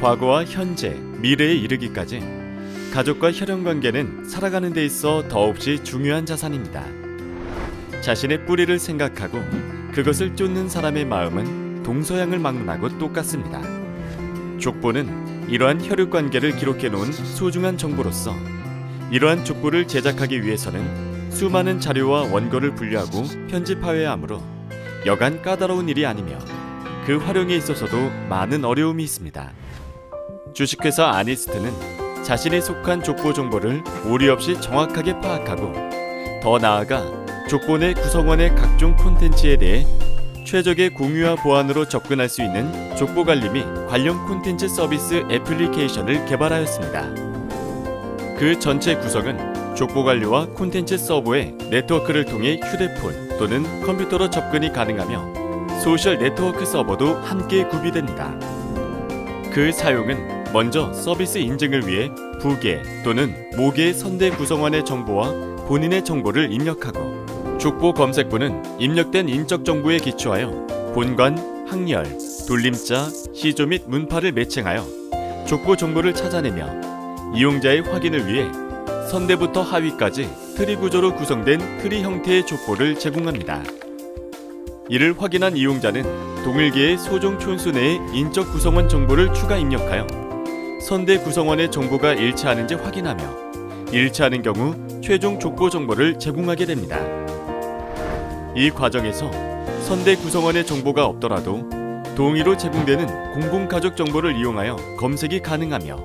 과거와 현재, 미래에 이르기까지 가족과 혈연 관계는 살아가는 데 있어 더없이 중요한 자산입니다. 자신의 뿌리를 생각하고 그것을 쫓는 사람의 마음은 동서양을 막론하고 똑같습니다. 족보는 이러한 혈육 관계를 기록해 놓은 소중한 정보로서 이러한 족보를 제작하기 위해서는 수많은 자료와 원고를 분류하고 편집하여야 하므로 여간 까다로운 일이 아니며 그 활용에 있어서도 많은 어려움이 있습니다. 주식회사 아니스트는 자신이 속한 족보 정보를 오리 없이 정확하게 파악하고 더 나아가 족보 내 구성원의 각종 콘텐츠에 대해 최적의 공유와 보안으로 접근할 수 있는 족보 관리 및 관련 콘텐츠 서비스 애플리케이션을 개발하였습니다. 그 전체 구성은 족보 관리와 콘텐츠 서버의 네트워크를 통해 휴대폰 또는 컴퓨터로 접근이 가능하며 소셜 네트워크 서버도 함께 구비됩니다. 그 사용은 먼저 서비스 인증을 위해 부계 또는 모계 선대 구성원의 정보와 본인의 정보를 입력하고 족보 검색부는 입력된 인적 정보에 기초하여 본관, 학렬, 돌림자, 시조 및 문파를 매칭하여 족보 정보를 찾아내며 이용자의 확인을 위해 선대부터 하위까지 트리 구조로 구성된 트리 형태의 족보를 제공합니다. 이를 확인한 이용자는 동일계의 소종 촌수 내에 인적 구성원 정보를 추가 입력하여 선대 구성원의 정보가 일치하는지 확인하며 일치하는 경우 최종 족보 정보를 제공하게 됩니다. 이 과정에서 선대 구성원의 정보가 없더라도 동의로 제공되는 공공가족 정보를 이용하여 검색이 가능하며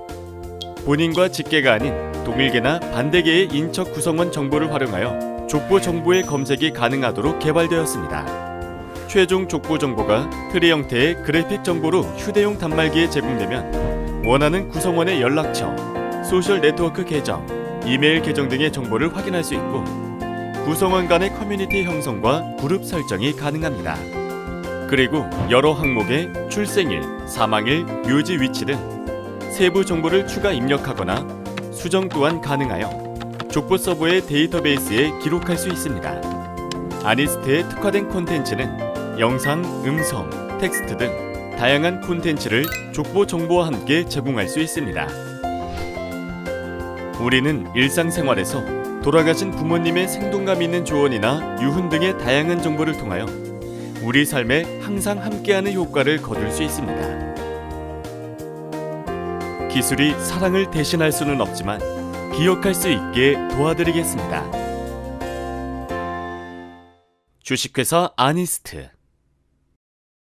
본인과 직계가 아닌 동일계나 반대계의 인적 구성원 정보를 활용하여 족보 정보의 검색이 가능하도록 개발되었습니다. 최종 족보 정보가 트리 형태의 그래픽 정보로 휴대용 단말기에 제공되면 원하는 구성원의 연락처, 소셜 네트워크 계정, 이메일 계정 등의 정보를 확인할 수 있고 구성원 간의 커뮤니티 형성과 그룹 설정이 가능합니다. 그리고 여러 항목의 출생일, 사망일, 묘지 위치 등 세부 정보를 추가 입력하거나 수정 또한 가능하여 족보 서버의 데이터베이스에 기록할 수 있습니다. 아니스트의 특화된 콘텐츠는 영상, 음성, 텍스트 등 다양한 콘텐츠를 족보 정보와 함께 제공할 수 있습니다. 우리는 일상생활에서 돌아가신 부모님의 생동감 있는 조언이나 유훈 등의 다양한 정보를 통하여 우리 삶에 항상 함께하는 효과를 거둘 수 있습니다. 기술이 사랑을 대신할 수는 없지만 기억할 수 있게 도와드리겠습니다. 주식회사 아니스트